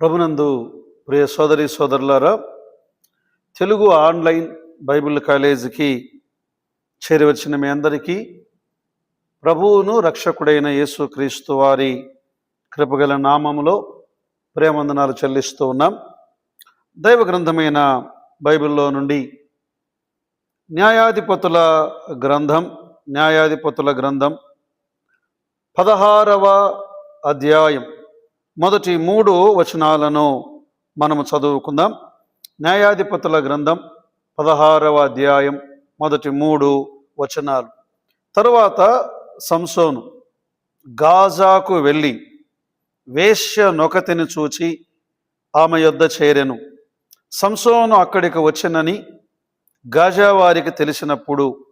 ప్రభునందు ప్రియ సోదరి సోదరులారా తెలుగు ఆన్లైన్ బైబిల్ కాలేజీకి చేరివచ్చిన మీ అందరికీ ప్రభువును రక్షకుడైన యేసుక్రీస్తు వారి కృపగల నామములో ప్రేమందనాలు చెల్లిస్తూ ఉన్నాం. దైవ గ్రంథమైన బైబిల్లో నుండి న్యాయాధిపతుల గ్రంథం న్యాయాధిపతుల గ్రంథం పదహారవ అధ్యాయం మొదటి మూడు వచనాలను మనము చదువుకుందాం. న్యాయాధిపతుల గ్రంథం పదహారవ అధ్యాయం మొదటి మూడు వచనాలు. తరువాత సంసోను గాజాకు వెళ్ళి వేశ్య నొకతిని చూచి ఆమె యొద్ద చేరెను. సంసోను అక్కడికి వచ్చినని గాజా వారికి తెలిసినప్పుడు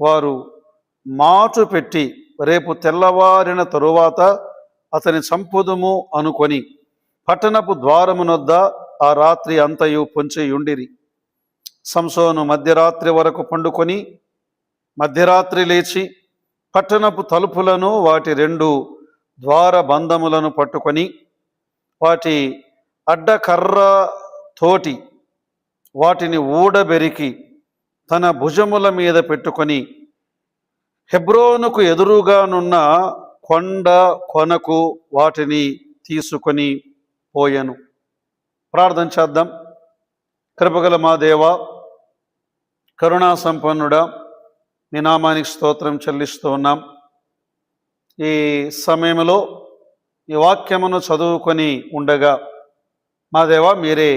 వారు మాటు పెట్టి రేపు తెల్లవారిన తరువాత అతని సంపదము అనుకొని పట్టణపు ద్వారమునొద్ద ఆ రాత్రి అంతయు పొంచియుండిరి. సంసోను మధ్యరాత్రి వరకు పండుకొని మధ్యరాత్రి లేచి పట్టణపు తలుపులను వాటి రెండు ద్వార బంధములను పట్టుకొని వాటి అడ్డకర్ర తోటి వాటిని ఊడబెరికి తన భుజముల మీద పెట్టుకొని హెబ్రోనుకు ఎదురుగానున్న కొండ కొనకు వాటిని తీసుకొని పోయాను. ప్రార్థన చేద్దాం. కృపగల మా దేవ కరుణా సంపన్నుడా మీ నామానికి స్తోత్రం చెల్లిస్తూ ఉన్నాం. ఈ సమయంలో ఈ వాక్యమును చదువుకొని ఉండగా మా దేవ మీరే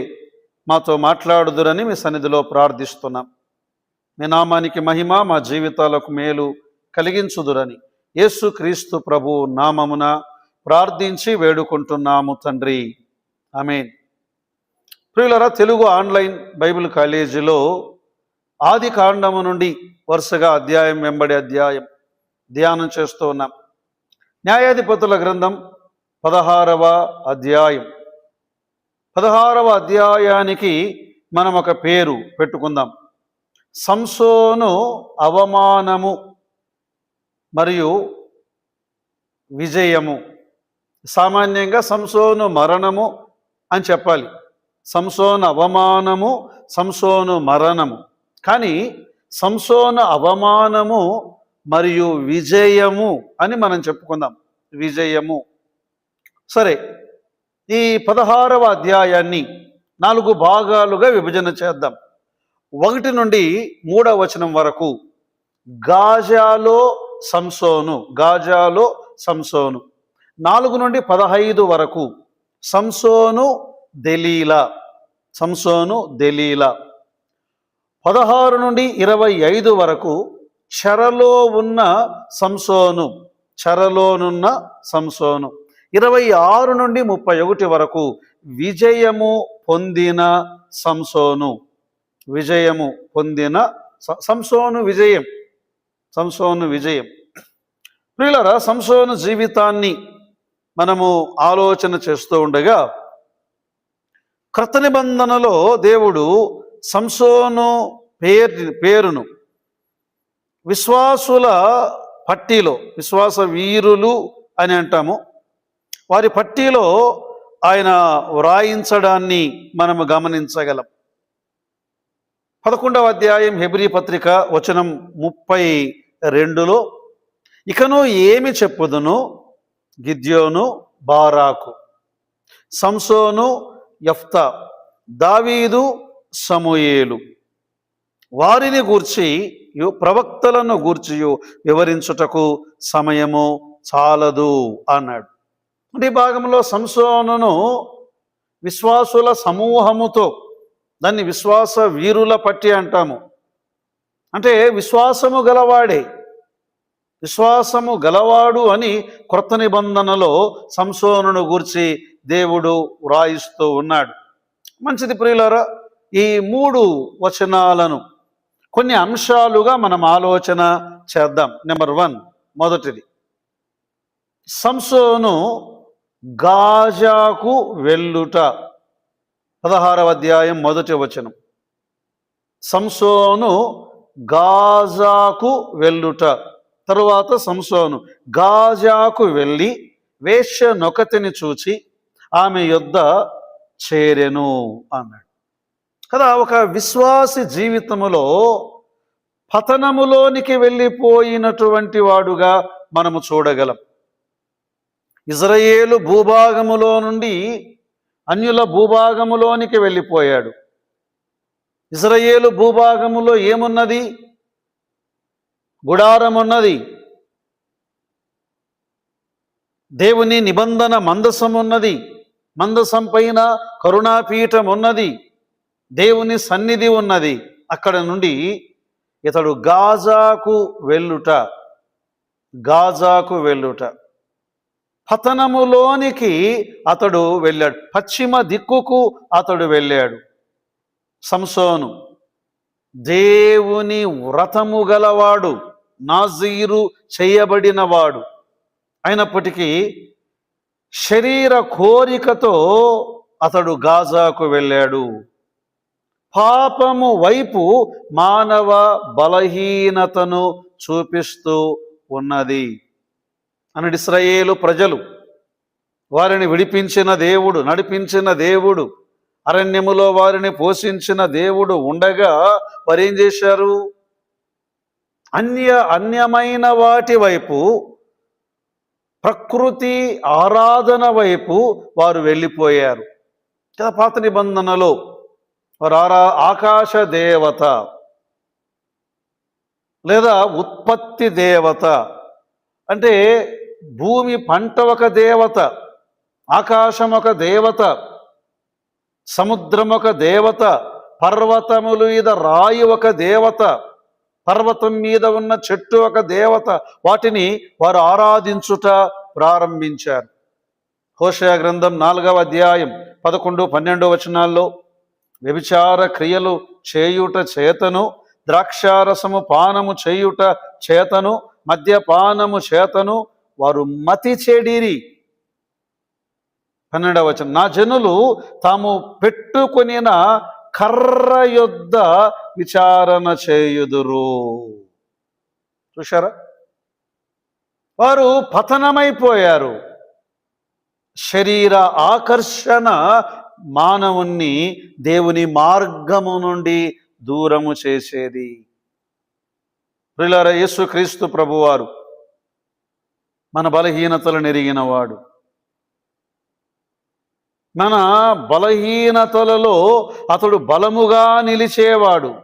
మాతో మాట్లాడుదురని మీ సన్నిధిలో ప్రార్థిస్తున్నాం. మీ నామానికి మహిమ మా జీవితాలకు మేలు కలిగించుదురని. యేసుక్రీస్తు ప్రభు నామమున ప్రార్థించి వేడుకుంటున్నాము తండ్రి. ఆమెన్. ప్రియులరా తెలుగు ఆన్లైన్ బైబిల్ కాలేజీలో ఆది కాండము నుండి వరుసగా అధ్యాయం వెంబడి అధ్యాయం ధ్యానం చేస్తూ ఉన్నాం. న్యాయాధిపతుల గ్రంథం పదహారవ అధ్యాయం. పదహారవ అధ్యాయానికి మనం ఒక పేరు పెట్టుకుందాం. సంసోను అవమానము మరియు విజయము. సామాన్యంగా సంసోను మరణము అని చెప్పాలి. సంసోను అవమానము సంసోను మరణము. కానీ సంసోను అవమానము మరియు విజయము అని మనం చెప్పుకుందాం. విజయము. సరే ఈ పదహారవ అధ్యాయాన్ని నాలుగు భాగాలుగా విభజన చేద్దాం. ఒకటి నుండి మూడవ వచనం వరకు గాజాలో సంసోను గాజాలో సంసోను. నాలుగు నుండి పదహైదు వరకు సంసోను దెలీలా. సంసోను దెలీలా. పదహారు నుండి ఇరవై ఐదు వరకు చెరలో ఉన్న సంసోను చెరలోనున్న సంసోను. ఇరవై ఆరు నుండి ముప్పై ఒకటి వరకు విజయము పొందిన సంసోను. విజయము పొందిన సంసోను విజయం. సంసోను విజయం. ప్రియులరా సంసోను జీవితాన్ని మనము ఆలోచన చేస్తూ ఉండగా క్రత నిబంధనలో దేవుడు సంసోను పేరు పేరును విశ్వాసుల పట్టీలో విశ్వాస వీరులు అని అంటాము. వారి పట్టీలో ఆయన వ్రాయించడాన్ని మనము గమనించగలం. పదకొండవ అధ్యాయం హెబ్రీ పత్రిక వచనం ముప్పై రెండులో ఇకను ఏమి చెప్పుదును? గిద్యోను బారాకు సంసోను యఫ్తా దావీదు సమూయేలు. వారిని గూర్చి ప్రవక్తలను గూర్చి వివరించుటకు సమయము చాలదు అన్నాడు. ఈ భాగంలో సంసోనును విశ్వాసుల సమూహముతో దాన్ని విశ్వాస వీరుల పట్టి అంటాము. అంటే విశ్వాసము గలవాడే విశ్వాసము గలవాడు అని క్రొత్త నిబంధనలో సంసోనును గూర్చి దేవుడు వ్రాయిస్తూ ఉన్నాడు. మంచిది ప్రియులరా ఈ మూడు వచనాలను కొన్ని అంశాలుగా మనం ఆలోచన చేద్దాం. నెంబర్ వన్ మొదటిది సంసోను గాజాకు వెళ్ళుట. పదహారవ అధ్యాయం మొదటి వచనం. సంసోను గాజాకు వెళ్ళుట. తరువాత సంసోను గాజాకు వెళ్ళి వేష్య నొకతిని చూచి ఆమె యొద్ద చేరెను అన్నాడు. కదా ఒక విశ్వాసి జీవితములో పతనములోనికి వెళ్ళిపోయినటువంటి వాడుగా మనము చూడగలం. ఇజ్రాయేలు భూభాగములో నుండి అన్యుల భూభాగములోనికి వెళ్ళిపోయాడు. ఇజ్రాయేలు భూభాగములో ఏమున్నది? గుడారం ఉన్నది దేవుని నిబంధన మందసం ఉన్నది మందసం పైన కరుణాపీఠం ఉన్నది దేవుని సన్నిధి ఉన్నది. అక్కడ నుండి ఇతడు గాజాకు వెళ్ళుట. గాజాకు వెళ్ళుట. పతనములోనికి అతడు వెళ్ళాడు. పశ్చిమ దిక్కుకు అతడు వెళ్ళాడు. సంసోను దేవుని వ్రతము గలవాడు నాజీరు చేయబడినవాడు. అయినప్పటికీ శరీర కోరికతో అతడు గాజాకు వెళ్ళాడు. పాపము వైపు మానవ బలహీనతను చూపిస్తూ ఉన్నది. అని ఇస్రాయేలు ప్రజలు. వారిని విడిపించిన దేవుడు నడిపించిన దేవుడు అరణ్యములో వారిని పోషించిన దేవుడు ఉండగా వారు ఏం చేశారు? అన్య అన్యమైన వాటి వైపు ప్రకృతి ఆరాధన వైపు వారు వెళ్ళిపోయారు. కదా పాత నిబంధనలో వారు ఆరా ఆకాశ దేవత లేదా ఉత్పత్తి దేవత. అంటే భూమి పంట ఒక దేవత ఆకాశం ఒక దేవత సముద్రం ఒక దేవత పర్వతములు మీద రాయి ఒక దేవత పర్వతం మీద ఉన్న చెట్టు ఒక దేవత. వాటిని వారు ఆరాధించుట ప్రారంభించారు. హోషయ గ్రంథం నాలుగవ అధ్యాయం పదకొండు పన్నెండు వచనాల్లో వ్యభిచార క్రియలు చేయుట చేతను ద్రాక్షారసము పానము చేయుట చేతను మద్యపానము చేతను వారు మతి చెడిరి. పన్నెండవ వచనం. నా జనులు తాము పెట్టుకొనిన కర్ర యొద్ద విచారణ చేయుదురు. చూశారా? వారు పతనమైపోయారు. శరీర ఆకర్షణ మానవుణ్ణి దేవుని మార్గము నుండి దూరము చేసేది. ప్రిలర యేసుక్రీస్తు ప్రభువారు మన బలహీనతలు నెరిగినవాడు. మన బలహీనతలలో అతడు బలముగా నిలిచేవాడు.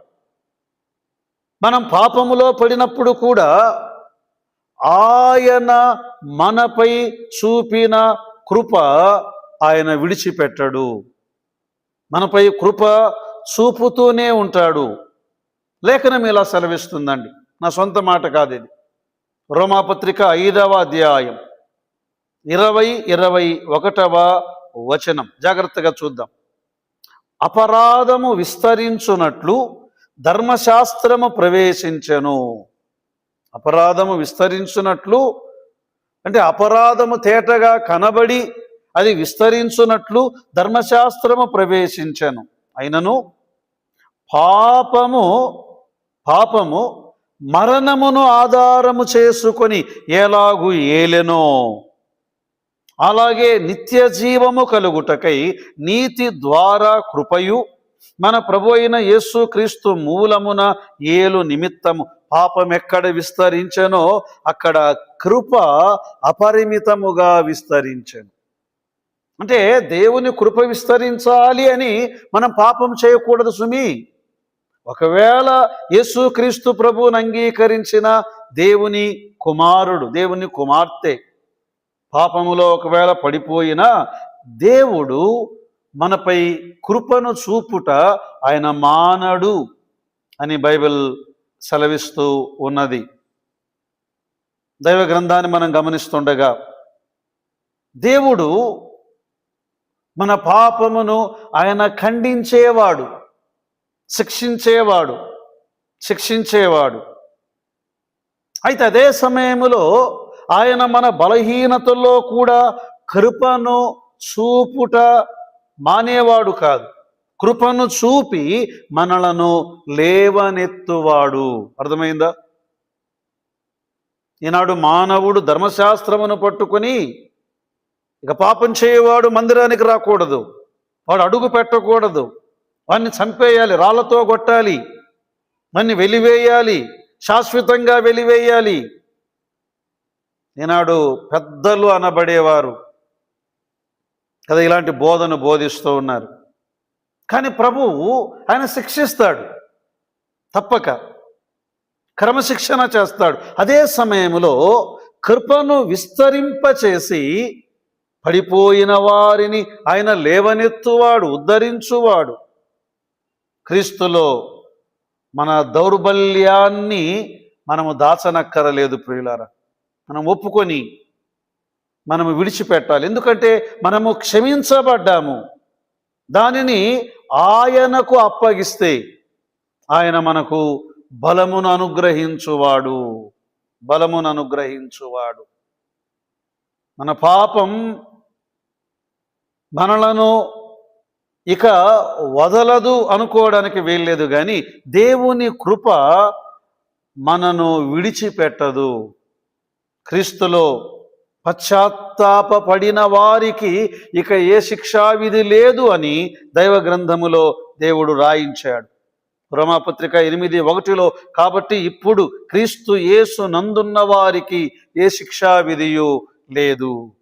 మనం పాపములో పడినప్పుడు కూడా ఆయన మనపై చూపిన కృప ఆయన విడిచిపెట్టడు. మనపై కృప చూపుతూనే ఉంటాడు. లేఖనం ఇలా సెలవిస్తుందండి. నా సొంత మాట కాదు ఇది. రోమాపత్రిక ఐదవ అధ్యాయం. ఇరవై ఇరవై ఒకటవ వచనం. జాగ్రత్తగా చూద్దాం. అపరాధము విస్తరించునట్లు ధర్మశాస్త్రము ప్రవేశించెను. అపరాధము విస్తరించునట్లు అంటే అపరాధము తేటగా కనబడి అది విస్తరించునట్లు ధర్మశాస్త్రము ప్రవేశించెను. అయినను పాపము పాపము మరణమును ఆధారము చేసుకొని ఎలాగు ఏలెనో. అలాగే నిత్య జీవము కలుగుటకై నీతి ద్వారా కృపయు. మన ప్రభు అయిన యేసు క్రీస్తు మూలమున ఏలు నిమిత్తము పాపం ఎక్కడ విస్తరించెనో అక్కడ కృప అపరిమితముగా విస్తరించెను. అంటే దేవుని కృప విస్తరించాలి అని మనం పాపం చేయకూడదు సుమి. ఒకవేళ యేసు క్రీస్తు ప్రభువుని అంగీకరించిన దేవుని కుమారుడు దేవుని కుమార్తె పాపములో ఒకవేళ పడిపోయిన దేవుడు మనపై కృపను చూపుట ఆయన మానడు అని బైబిల్ సెలవిస్తూ ఉన్నది. దైవ గ్రంథాన్ని మనం గమనిస్తుండగా దేవుడు మన పాపమును ఆయన ఖండించేవాడు. శిక్షించేవాడు శిక్షించేవాడు. అయితే అదే సమయంలో ఆయన మన బలహీనతల్లో కూడా కృపను చూపుట మానేవాడు కాదు. కృపను చూపి మనలను లేవనెత్తువాడు. అర్థమైందా? ఈనాడు మానవుడు ధర్మశాస్త్రమును పట్టుకొని ఇక పాపం చేయవాడు మందిరానికి రాకూడదు. వాడు అడుగు పెట్టకూడదు. వాడిని చంపేయాలి రాళ్ళతో కొట్టాలి వాడిని వెలివేయాలి శాశ్వతంగా వెలివేయాలి. ఈనాడు పెద్దలు అనబడేవారు. కదా ఇలాంటి బోధన బోధిస్తూ ఉన్నారు. కానీ ప్రభువు ఆయన శిక్షిస్తాడు. తప్పక. క్రమశిక్షణ చేస్తాడు. అదే సమయంలో కృపను విస్తరింపచేసి పడిపోయిన వారిని ఆయన లేవనెత్తువాడు ఉద్ధరించువాడు. క్రీస్తులో మన దౌర్బల్యాన్ని మనము దాచనక్కరలేదు ప్రియులారా. మనం ఒప్పుకొని మనము విడిచిపెట్టాలి. ఎందుకంటే మనము క్షమించబడ్డాము. దానిని ఆయనకు అప్పగిస్తే ఆయన మనకు బలమును అనుగ్రహించువాడు. బలమును అనుగ్రహించువాడు. మన పాపం మనలను ఇక వదలదు అనుకోవడానికి వీల్లేదు కానీ దేవుని కృప మనను విడిచిపెట్టదు. క్రీస్తులో పశ్చాత్తాపడిన వారికి ఇక ఏ శిక్షావిధి లేదు అని దైవ గ్రంథములో దేవుడు రాయించాడు. రోమాపత్రిక ఎనిమిది ఒకటిలో కాబట్టి ఇప్పుడు క్రీస్తు యేసు నందున్న వారికి ఏ శిక్షా విధియు లేదు.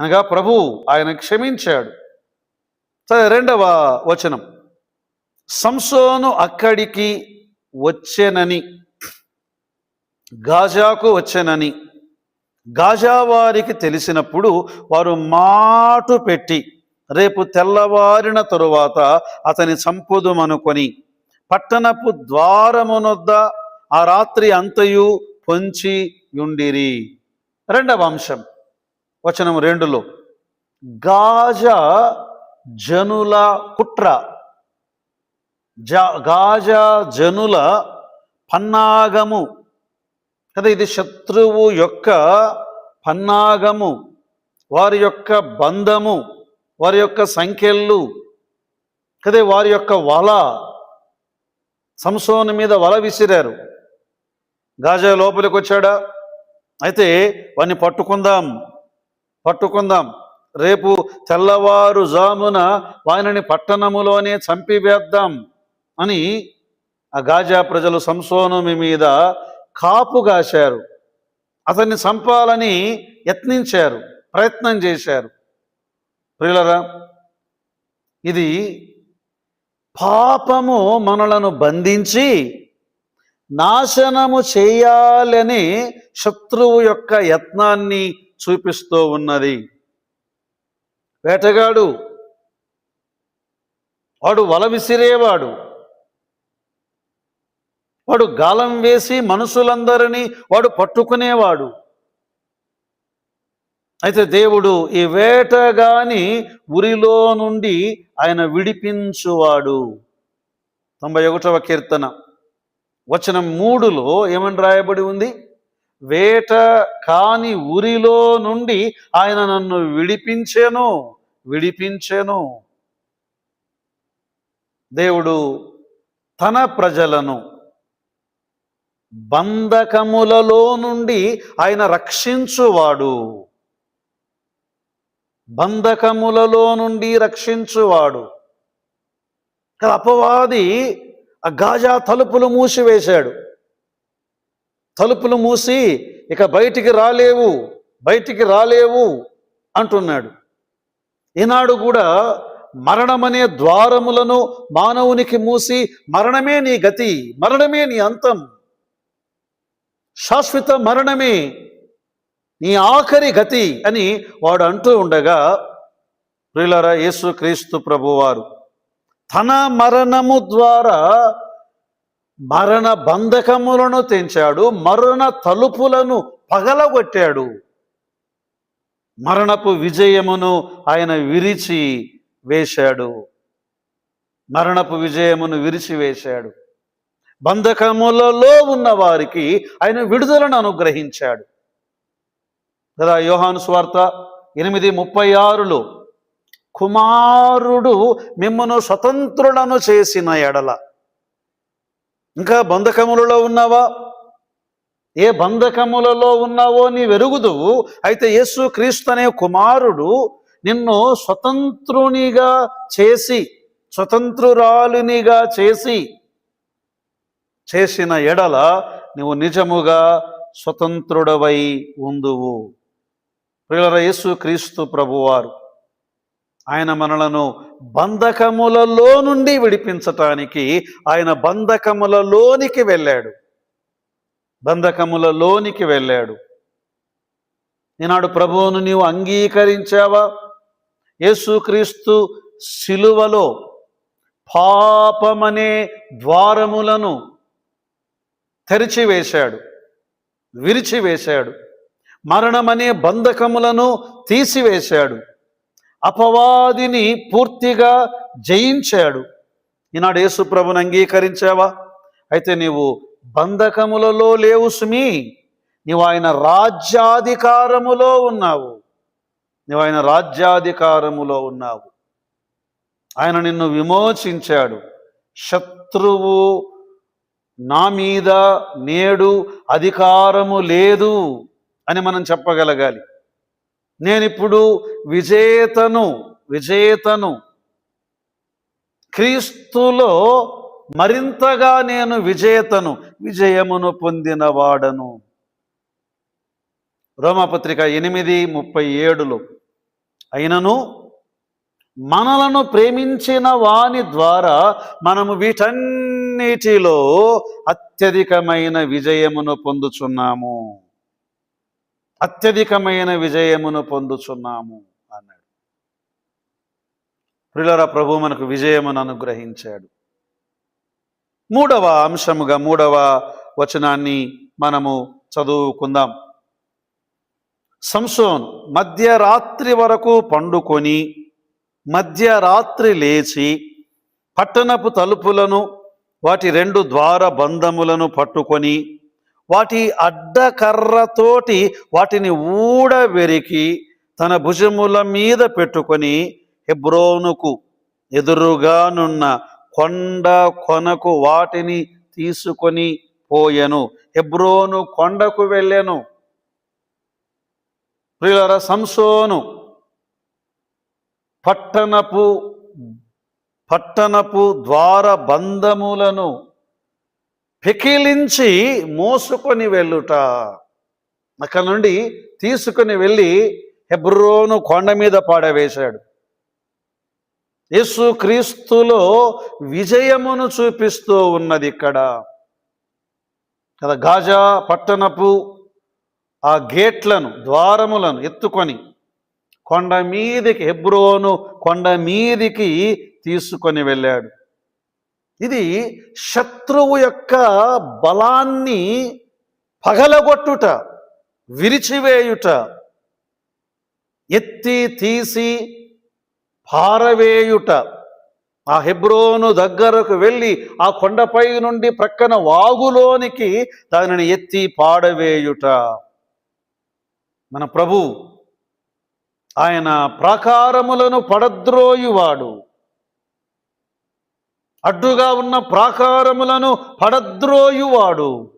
అనగా ప్రభు ఆయన క్షమించాడు. రెండవ వచనం. సంసోను అక్కడికి వచ్చెనని గాజాకు వచ్చెనని గాజా వారికి తెలిసినప్పుడు వారు మాటు పెట్టి రేపు తెల్లవారిన తరువాత అతని చంపుదుమనుకొని పట్టణపు ద్వారమునొద్ద ఆ రాత్రి అంతయు పొంచి యుండిరి రెండవ అంశం వచనం రెండులో. గాజా జనుల కుట్ర. జ గాజా జనుల పన్నాగము. కదా ఇది శత్రువు యొక్క పన్నాగము వారి యొక్క బంధము వారి యొక్క సంఖ్యలు కదే వారి యొక్క వల. సంసోని మీద వల విసిరారు. గాజా లోపలికి వచ్చాడా అయితే వాడిని పట్టుకుందాం పట్టుకుందాం. రేపు తెల్లవారు జామున వానిని పట్టణములోనే చంపివేద్దాం అని ఆ గాజా ప్రజలు సంసోనమి మీద కాపు కాశారు అతన్ని చంపాలని యత్నించారు ప్రయత్నం చేశారు. ప్రియులరా ఇది పాపము మనలను బంధించి నాశనము చేయాలని శత్రువు యొక్క యత్నాన్ని చూపిస్తూ ఉన్నది. వేటగాడు. వాడు వల విసిరేవాడు. వాడు గాలం వేసి మనుషులందరినీ వాడు పట్టుకునేవాడు. అయితే దేవుడు ఈ వేటగాని ఉరిలో నుండి ఆయన విడిపించువాడు. తొంభై ఒకటవ కీర్తన. వచనం మూడులో ఏమని రాయబడి ఉంది? వేట కాని ఉరిలో నుండి ఆయన నన్ను విడిపించెను విడిపించెను. దేవుడు తన ప్రజలను బంధకములలో నుండి ఆయన రక్షించువాడు. బంధకములలో నుండి రక్షించువాడు. అపవాది ఆ గాజా తలుపులు మూసివేశాడు. తలుపులు మూసి ఇక బయటికి రాలేవు బయటికి రాలేవు అంటున్నాడు. ఈనాడు కూడా మరణమనే ద్వారములను మానవునికి మూసి మరణమే నీ గతి మరణమే నీ అంతం శాశ్వత మరణమే నీ ఆఖరి గతి అని వాడు అంటూ ఉండగా ప్రియులరా యేసు క్రీస్తు ప్రభువారు తన మరణము ద్వారా మరణ బంధకములను తెంచాడు మరణ తలుపులను పగలగొట్టాడు. మరణపు విజయమును ఆయన విరిచి వేశాడు. మరణపు విజయమును విరిచి వేశాడు. బంధకములలో ఉన్న వారికి ఆయన విడుదలను అనుగ్రహించాడు. కదా యోహాను స్వార్త ఎనిమిది ముప్పై ఆరులో కుమారుడు మిమ్మను స్వతంత్రులను చేసిన ఎడల ఇంకా బంధకములలో ఉన్నావా? ఏ బంధకములలో ఉన్నావో నీ వెరుగుదువు అయితే యేసు క్రీస్తు అనే కుమారుడు నిన్ను స్వతంత్రునిగా చేసి స్వతంత్రురాలునిగా చేసి చేసిన ఎడల నువ్వు నిజముగా స్వతంత్రుడవై ఉందువు. ప్రియుల యేసు క్రీస్తు ప్రభువారు ఆయన మనలను బంధకములలో నుండి విడిపించటానికి ఆయన బంధకములలోనికి వెళ్ళాడు. బంధకములలోనికి వెళ్ళాడు. ఈనాడు ప్రభువును నీవు అంగీకరించావా? యేసుక్రీస్తు శిలువలో పాపమనే ద్వారములను తెరిచివేశాడు విరిచివేశాడు. మరణమనే బంధకములను తీసివేశాడు. అపవాదిని పూర్తిగా జయించాడు. ఈనాడు యేసు ప్రభుని అంగీకరించావా? అయితే నీవు బంధకములలో లేవు సుమి. నీవు ఆయన రాజ్యాధికారములో ఉన్నావు. నీవు ఆయన రాజ్యాధికారములో ఉన్నావు. ఆయన నిన్ను విమోచించాడు. శత్రువు నా మీద నేడు అధికారము లేదు అని మనం చెప్పగలగాలి. నేనిప్పుడు విజేతను విజేతను. క్రీస్తులో మరింతగా నేను విజేతను విజయమును పొందినవాడను. రోమపత్రిక ఎనిమిది ముప్పై ఏడులో అయినను మనలను ప్రేమించిన వాని ద్వారా మనము వీటన్నిటిలో అత్యధికమైన విజయమును పొందుచున్నాము. అత్యధికమైన విజయమును పొందుచున్నాము అన్నాడు. ప్రిలర ప్రభు మనకు విజయమును అనుగ్రహించాడు. మూడవ అంశముగా మూడవ వచనాన్ని మనము చదువుకుందాం. సంసోన్ మధ్యరాత్రి వరకు పండుకొని మధ్యరాత్రి లేచి పట్టణపు తలుపులను వాటి రెండు ద్వార బంధములను పట్టుకొని వాటి అడ్డకర్రతోటి వాటిని ఊడవెరికి తన భుజముల మీద పెట్టుకొని హెబ్రోనుకు ఎదురుగానున్న కొండ కొనకు వాటిని తీసుకొని పోయెను. హెబ్రోను కొండకు వెళ్ళెను. ప్రియులర సంసోను పట్టణపు పట్టణపు ద్వార బంధములను పెకిలించి మోసుకొని వెళ్ళుట. అక్కడ నుండి తీసుకొని వెళ్ళి హెబ్రోను కొండ మీద పాడవేశాడు. యేసు క్రీస్తులో విజయమును చూపిస్తూ ఉన్నది ఇక్కడ. కదా గాజా పట్టణపు ఆ గేట్లను ద్వారములను ఎత్తుకొని కొండ మీదికి హెబ్రోను కొండ మీదికి తీసుకొని వెళ్ళాడు. ఇది శత్రువు యొక్క బలాన్ని పగలగొట్టుట విరిచివేయుట ఎత్తి తీసి పారవేయుట. ఆ హెబ్రోను దగ్గరకు వెళ్ళి ఆ కొండపై నుండి ప్రక్కన వాగులోనికి దానిని ఎత్తి పాడవేయుట. మన ప్రభు ఆయన ప్రాకారములను పడద్రోయువాడు. అడ్డుగా ఉన్న ప్రాకారములను పడద్రోయువాడు.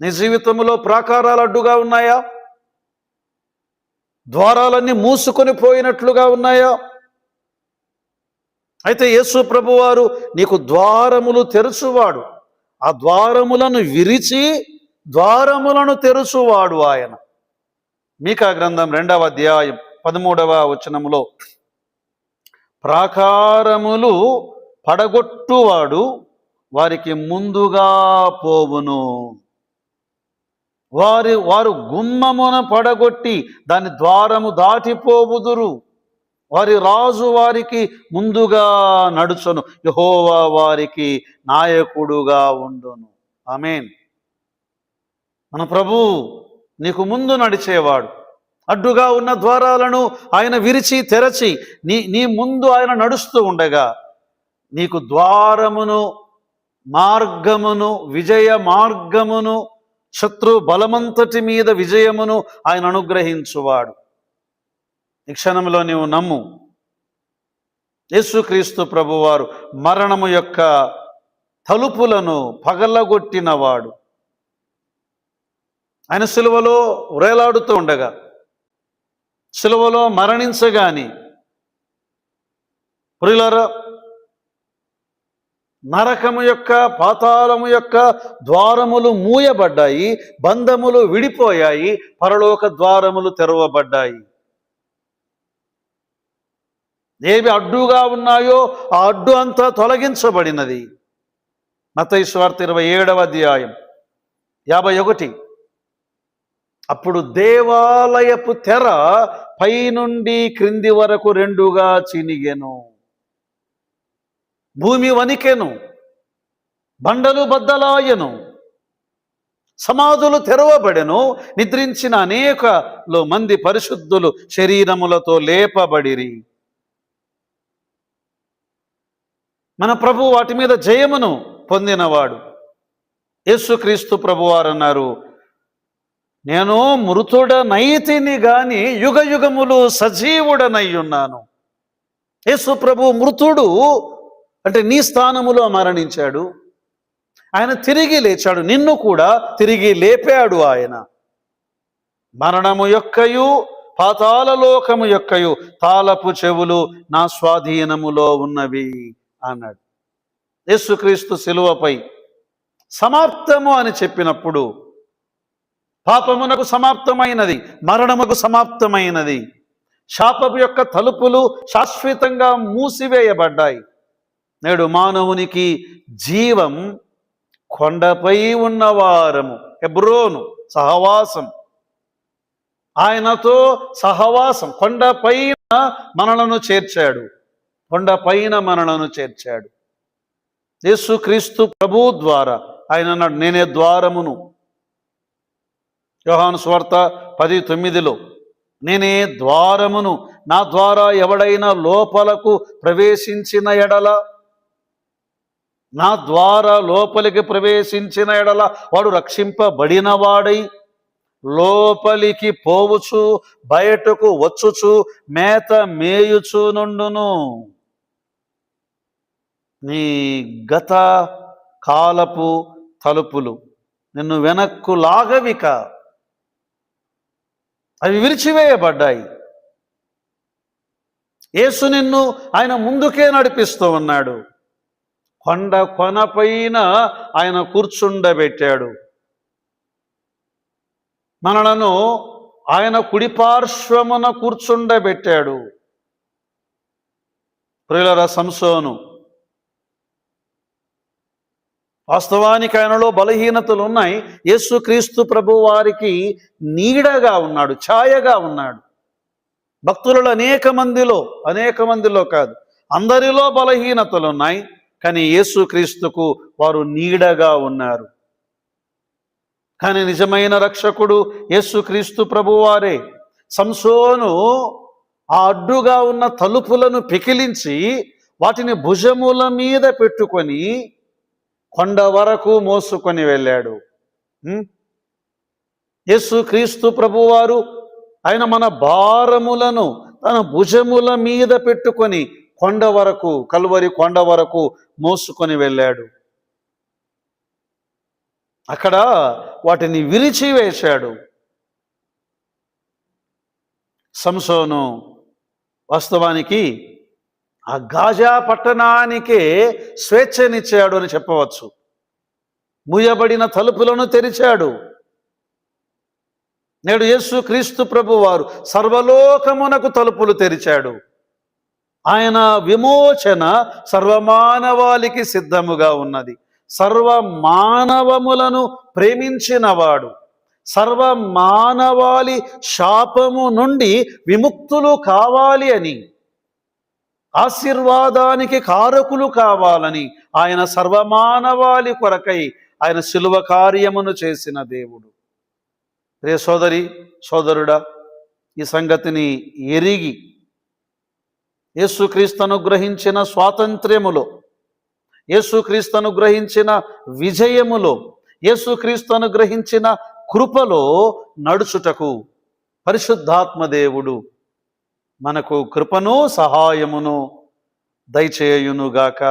నీ జీవితంలో ప్రాకారాలు అడ్డుగా ఉన్నాయా? ద్వారాలన్నీ మూసుకొని పోయినట్లుగా ఉన్నాయా? అయితే యేసు ప్రభువారు నీకు ద్వారములు తెరుచువాడు. ఆ ద్వారములను విరిచి ద్వారములను తెరుచువాడు ఆయన. మీకా గ్రంథం రెండవ అధ్యాయం పదమూడవ వచనములో ప్రాకారములు పడగొట్టువాడు వారికి ముందుగా పోవును. వారి వారు గుమ్మమున పడగొట్టి దాని ద్వారము దాటిపోవుదురు. వారి రాజు వారికి ముందుగా నడుచును. యహోవా వారికి నాయకుడుగా ఉండును. ఆమెన్. మన ప్రభు నీకు ముందు నడిచేవాడు. అడ్డుగా ఉన్న ద్వారాలను ఆయన విరిచి తెరచి నీ నీ ముందు ఆయన నడుస్తూ ఉండగా నీకు ద్వారమును మార్గమును విజయ మార్గమును శత్రు బలమంతటి మీద విజయమును ఆయన అనుగ్రహించువాడు. ఈ క్షణంలో నీవు నమ్ము. యేసుక్రీస్తు ప్రభువారు మరణము యొక్క తలుపులను పగలగొట్టినవాడు. ఆయన సిలువలో వ్రేలాడుతూ ఉండగా సిలువలో మరణించగాని పురిలరా నరకము యొక్క పాతాళము యొక్క ద్వారములు మూయబడ్డాయి బంధములు విడిపోయాయి పరలోక ద్వారములు తెరవబడ్డాయి. ఏవి అడ్డుగా ఉన్నాయో ఆ అడ్డు అంతా తొలగించబడినది. మతైశ్వార్త ఇరవై ఏడవ అధ్యాయం యాభై ఒకటి. అప్పుడు దేవాలయపు తెర పైనుండి క్రింది వరకు రెండుగా చినిగెను. భూమి వణికెను బండలు బద్దలాయను సమాధులు తెరవబడెను నిద్రించిన అనేకలో మంది పరిశుద్ధులు శరీరములతో లేపబడిరి. మన ప్రభు వాటి మీద జయమును పొందినవాడు. యేసుక్రీస్తు ప్రభువారు అన్నారు నేను మృతుడనైతిని గాని యుగ యుగములు సజీవుడనై ఉన్నాను. యేసు ప్రభు మృతుడు అంటే నీ స్థానములో మరణించాడు. ఆయన తిరిగి లేచాడు. నిన్ను కూడా తిరిగి లేపాడు ఆయన. మరణము యొక్కయు పాతాల లోకము యొక్కయు తాళపు చెవులు నా స్వాధీనములో ఉన్నవి అన్నాడు. యేసుక్రీస్తు శిలువపై సమాప్తము అని చెప్పినప్పుడు పాపమునకు సమాప్తమైనది మరణముకు సమాప్తమైనది. శాపపు యొక్క తలుపులు శాశ్వతంగా మూసివేయబడ్డాయి. నేడు మానవునికి జీవం కొండపై ఉన్నవారము ఎబ్రోను సహవాసం. ఆయనతో సహవాసం కొండపైన మనలను చేర్చాడు. కొండపైన మనలను చేర్చాడు. యేసుక్రీస్తు ప్రభు ద్వారా ఆయన అన్నాడు నేనే ద్వారమును. యోహాను స్వార్త పది తొమ్మిదిలో నేనే ద్వారమును నా ద్వారా ఎవడైనా లోపలకు ప్రవేశించిన ఎడల నా ద్వారా లోపలికి ప్రవేశించిన ఎడల వాడు రక్షింపబడిన వాడై లోపలికి పోవుచు బయటకు వచ్చుచు మేత మేయుచు నుండును. నీ గత కాలపు తలుపులు నిన్ను వెనక్కు లాగవిక. అవి విరిచివేయబడ్డాయి. యేసు నిన్ను ఆయన ముందుకే నడిపిస్తూ ఉన్నాడు. కొండ కొనపైన ఆయన కూర్చుండబెట్టాడు. మనలను ఆయన కుడిపార్శ్వమున కూర్చుండబెట్టాడు. ప్రియులర సంసోను వాస్తవానికి ఆయనలో బలహీనతలు ఉన్నాయి. యేసుక్రీస్తు ప్రభు వారికి నీడగా ఉన్నాడు ఛాయగా ఉన్నాడు. భక్తులలో అనేక మందిలో అనేక మందిలో కాదు అందరిలో బలహీనతలు ఉన్నాయి. కానీ యేసుక్రీస్తుకు వారు నీడగా ఉన్నారు. కానీ నిజమైన రక్షకుడు యేసుక్రీస్తు ప్రభువారే. సంసోను ఆ అడ్డుగా ఉన్న తలుపులను పికిలించి వాటిని భుజముల మీద పెట్టుకొని కొండ వరకు మోసుకొని వెళ్ళాడు. ఉం? యేసు క్రీస్తు ప్రభువారు ఆయన మన భారములను తన భుజముల మీద పెట్టుకొని కొండ వరకు కలువరి కొండ వరకు మోసుకొని వెళ్ళాడు. అక్కడ వాటిని విరిచి వేశాడు సంసోను వాస్తవానికి ఆ గాజా పట్టణానికే స్వేచ్ఛనిచ్చాడు అని చెప్పవచ్చు. మూయబడిన తలుపులను తెరిచాడు. నేడు యేసు క్రీస్తు ప్రభు వారు సర్వలోకమునకు తలుపులు తెరిచాడు. ఆయన విమోచన సర్వమానవాళికి సిద్ధముగా ఉన్నది. సర్వ మానవములను ప్రేమించినవాడు సర్వ మానవాళి శాపము నుండి విముక్తులు కావాలి అని ఆశీర్వాదానికి కారకులు కావాలని ఆయన సర్వమానవాళి కొరకై ఆయన శిలువ కార్యమును చేసిన దేవుడు. రే సోదరి సోదరుడా ఈ సంగతిని ఎరిగి యేసుక్రీస్తును గ్రహించిన స్వాతంత్ర్యములో యేసుక్రీస్తును గ్రహించిన విజయములో యేసుక్రీస్తును గ్రహించిన కృపలో నడుచుటకు పరిశుద్ధాత్మ దేవుడు మనకు కృపను సహాయమును దయచేయునుగాక.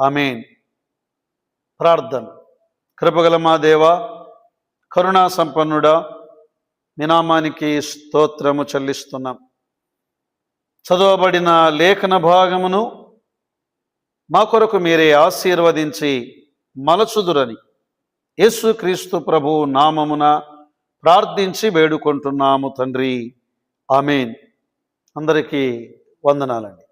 ఆమెన్. ప్రార్థన. కృపగల మా దేవ కరుణా సంపన్నుడా నినామానికి స్తోత్రము చెల్లిస్తున్నాం. చదవబడిన లేఖన భాగమును మా కొరకు మీరే ఆశీర్వదించి మలచుదురని యేసుక్రీస్తు ప్రభు నామమున ప్రార్థించి వేడుకుంటున్నాము తండ్రి. ఆమెన్. అందరికీ వందనాలండి.